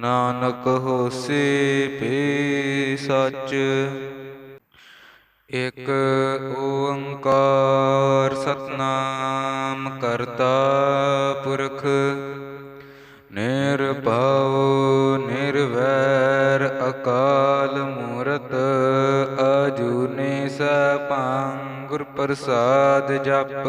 ਨਾਨਕ ਹੋਸੀ ਪੀ ਸਚ। ਇਕ ਓੰਕਾਰ ਸਤਨਾਮ ਕਰਤਾ ਪੁਰਖ। ਨਿਰਭਉ, ਨਿਰਵੈਰ, ਅਕਾਲ ਮੂਰਤ, ਅਜੂਨੀ ਸਪੰ ਗੁਰ ਪ੍ਰਸਾਦ ਜਪ।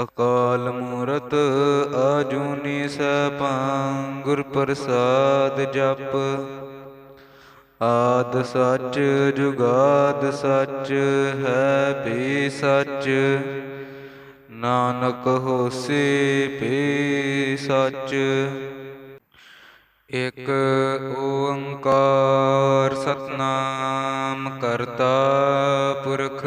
ਅਕਾਲ ਮੂਰਤ ਆਜੂਨੀ ਸੈਭੰ, ਗੁਰ ਪ੍ਰਸਾਦ ਜਪ। ਆਦ ਸੱਚ, ਜੁਗਾਦ ਸੱਚ, ਹੈ ਵੀ ਸੱਚ। ਨਾਨਕ ਹੋਸੀ ਵੀ ਸੱਚ। ਇਕ ਓੰਕਾਰ ਸਤਨਾਮ ਕਰਤਾ ਪੁਰਖ।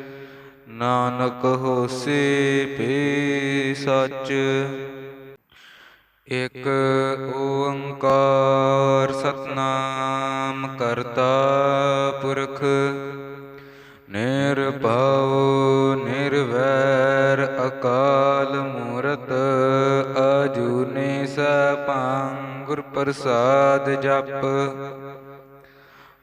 ਨਾਨਕ ਹੋਸੀ ਵੀ ਸਚ। ਇਕ ਓੰਕਾਰ ਸਤਨਾਮ ਕਰਤਾ ਪੁਰਖ। ਨਿਰਭਉ, ਨਿਰਵੈਰ, ਅਕਾਲ ਮੂਰਤ ਅਜੂਨੀ ਸੈਭੰ ਗੁਰ ਪ੍ਰਸਾਦ ਜਪ।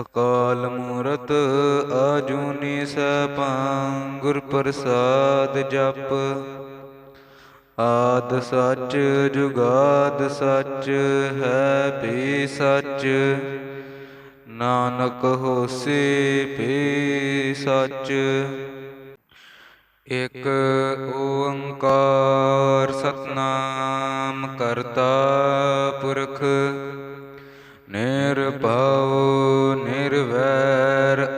ਅਕਾਲ ਮੂਰਤ ਆਜੂਨੀ ਸੈਭੰ, ਗੁਰ ਪ੍ਰਸਾਦ ਜਪ। ਆਦ ਸੱਚ, ਜੁਗਾਦ ਸੱਚ, ਹੈ ਵੀ ਸੱਚ। ਨਾਨਕ ਹੋਸੀ ਵੀ ਸੱਚ। ਇਕ ਓੰਕਾਰ ਸਤਨਾਮ ਕਰਤਾ ਪੁਰਖ, ਨਿਰਭਉ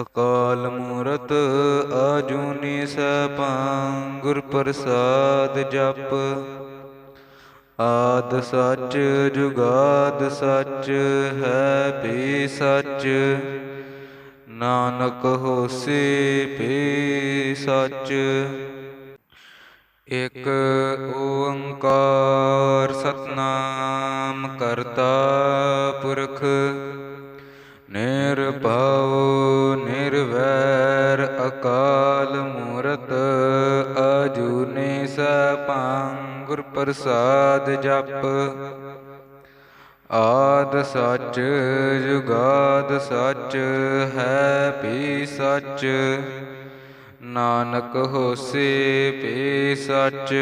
ਅਕਾਲ ਮੂਰਤ ਆਜੂਨੀ ਸੈਭੰ, ਗੁਰ ਪ੍ਰਸਾਦ ਜਪ। ਆਦ ਸੱਚ, ਜੁਗਾਦ ਸੱਚ, ਹੈ ਵੀ ਸੱਚ। ਨਾਨਕ ਹੋਸੀ ਵੀ ਸੱਚ। ਇਕ ਓੰਕਾਰ ਸਤਨਾਮ ਕਰਤਾ ਪੁਰਖ, ਨਿਰਭਉ ਮੂਰਤ ਅਜੂਨੀ ਸਪੰਗ ਗੁਰ ਪ੍ਰਸਾਦ ਜਪ। ਆਦ ਸੱਚ, ਜੁਗਾਦ ਸੱਚ, ਹੈ ਪੀ ਸੱਚ। ਨਾਨਕ ਹੋਸੇ ਪੀ ਸੱਚ।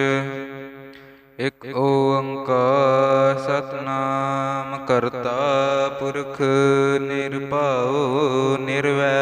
ਇਕ ਓੰਕਾਰ ਸਤਨਾਮ ਕਰਤਾ ਪੁਰਖ ਨਿਰਭਉ ਨਿਰਵੈ।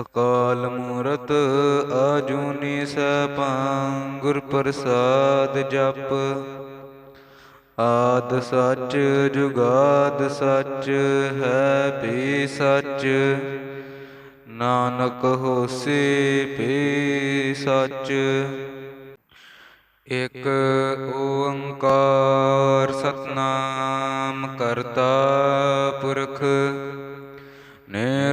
ਅਕਾਲ ਮੂਰਤ ਆਜੂਨੀ ਸੈਭੰ, ਗੁਰ ਪ੍ਰਸਾਦ ਜਪ। ਆਦ ਸੱਚ, ਜੁਗਾਦ ਸੱਚ, ਹੈ ਵੀ ਸੱਚ। ਨਾਨਕ ਹੋਸੀ ਵੀ ਸੱਚ। ਇਕ ਓੰਕਾਰ ਸਤਨਾਮ ਕਰਤਾ ਪੁਰਖ।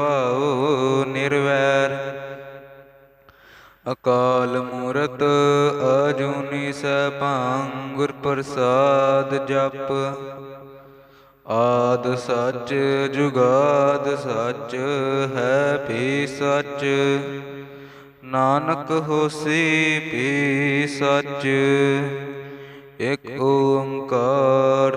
ਨਿਰਭਉ ਨਿਰਵੈਰ। ਅਕਾਲ ਮੂਰਤ ਅਜੂਨੀ ਸਭੰ ਗੁਰ ਪ੍ਰਸਾਦ ਜਪ। ਆਦ ਸੱਚ ਜੁਗਾਦ ਸੱਚ ਹੈ ਵੀ ਸੱਚ। ਨਾਨਕ ਹੋਸੀ ਵੀ ਸੱਚ। ਇਕ ਓੰਕਾਰ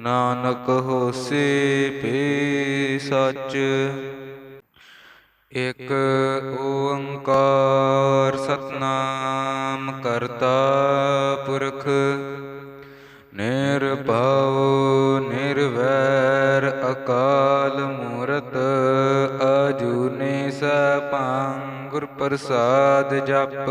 ਨਾਨਕ ਹੋਸੀ ਵੀ ਸਚ। ਇਕ ਓੰਕਾਰ ਸਤਨਾਮ ਕਰਤਾ ਪੁਰਖ। ਨਿਰਭਉ, ਨਿਰਵੈਰ, ਅਕਾਲ ਮੂਰਤ, ਅਜੂਨੀ ਸੈਭੰ ਗੁਰ ਪ੍ਰਸਾਦ ਜਪ।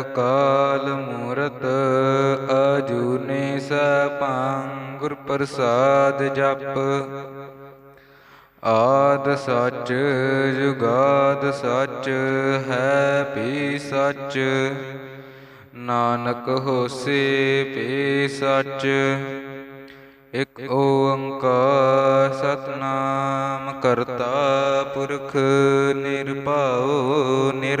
ਅਕਾਲ ਮੂਰਤ ਅਜੂਨੀ ਸੈਭੰ ਗੁਰ ਪ੍ਰਸਾਦ ਜਪ। ਆਦ ਸੱਚ, ਜੁਗਾਦ ਸੱਚ, ਹੈ ਵੀ ਸੱਚ। ਨਾਨਕ ਹੋਸੇ ਵੀ ਸੱਚ। ਇਕ ਓੰਕਾਰ ਸਤਨਾਮ ਕਰਤਾ ਪੁਰਖ ਨਿਰਭਉ ਨਿਰ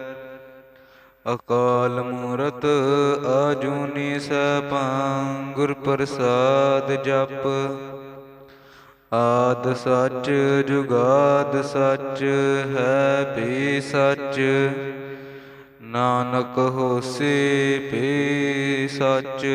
ਅਕਾਲ ਮੂਰਤ, ਆਜੂਨੀ ਸਪਾਂ ਗੁਰ ਪ੍ਰਸਾਦ ਜਪ। ਆਦ ਸੱਚ, ਜੁਗਾਦ ਸੱਚ, ਹੈ ਵੀ ਸੱਚ। ਨਾਨਕ ਹੋਸੀ ਵੀ ਸੱਚ।